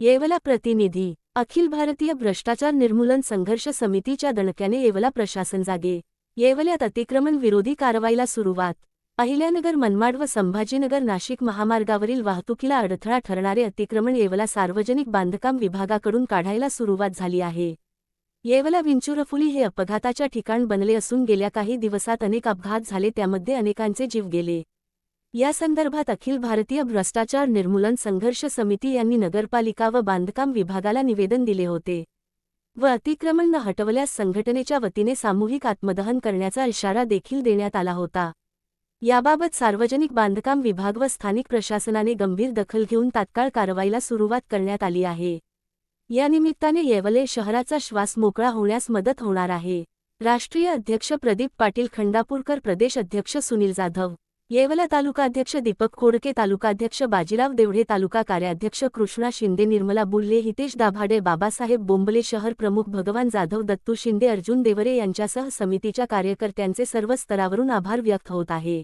येवला प्रतिनिधी अखिल भारतीय भ्रष्टाचार निर्मूलन संघर्ष समितीच्या दणक्याने येवला प्रशासन जागे. येवल्यात अतिक्रमण विरोधी कारवाईला सुरुवात. अहिल्यानगर मनमाड व संभाजीनगर नाशिक महामार्गावरील वाहतुकीला अडथळा ठरणारे अतिक्रमण येवला सार्वजनिक बांधकाम विभागाकडून काढायला सुरुवात झाली आहे. येवला विंचुरफुली हे अपघाताच्या ठिकाण बनले असून गेल्या काही दिवसात अनेक अपघात झाले त्यामध्ये अनेकांचे जीव गेले. या संदर्भात अखिल भारतीय भ्रष्टाचार निर्मूलन संघर्ष समिती यांनी नगरपालिका व बांधकाम विभागाला निवेदन दिले होते व अतिक्रमण न हटवल्यास संघटनेच्या वतीने सामूहिक आत्मदहन करण्याचा इशारा देखील देण्यात आला होता. याबाबत सार्वजनिक बांधकाम विभाग व स्थानिक प्रशासनाने गंभीर दखल घेऊन तात्काळ कारवाईला सुरुवात करण्यात आली आहे. या निमित्ताने येवले शहराचा श्वास मोकळा होण्यास मदत होणार आहे. राष्ट्रीय अध्यक्ष प्रदीप पाटील खंडापूरकर प्रदेश अध्यक्ष सुनील जाधव येवला तालुकाध्यक्ष दीपक खोडके तालुकाध्यक्ष बाजीराव देवढे तालुका कार्याध्यक्ष कृष्णा शिंदे निर्मला बुल्ले हितेश दाभाडे बाबासाहेब बोंबले शहर प्रमुख भगवान जाधव दत्तू शिंदे अर्जुन देवरे यांच्यासह समितीच्या कार्यकर्त्यांचे सर्व स्तरावरून आभार व्यक्त होत आहे.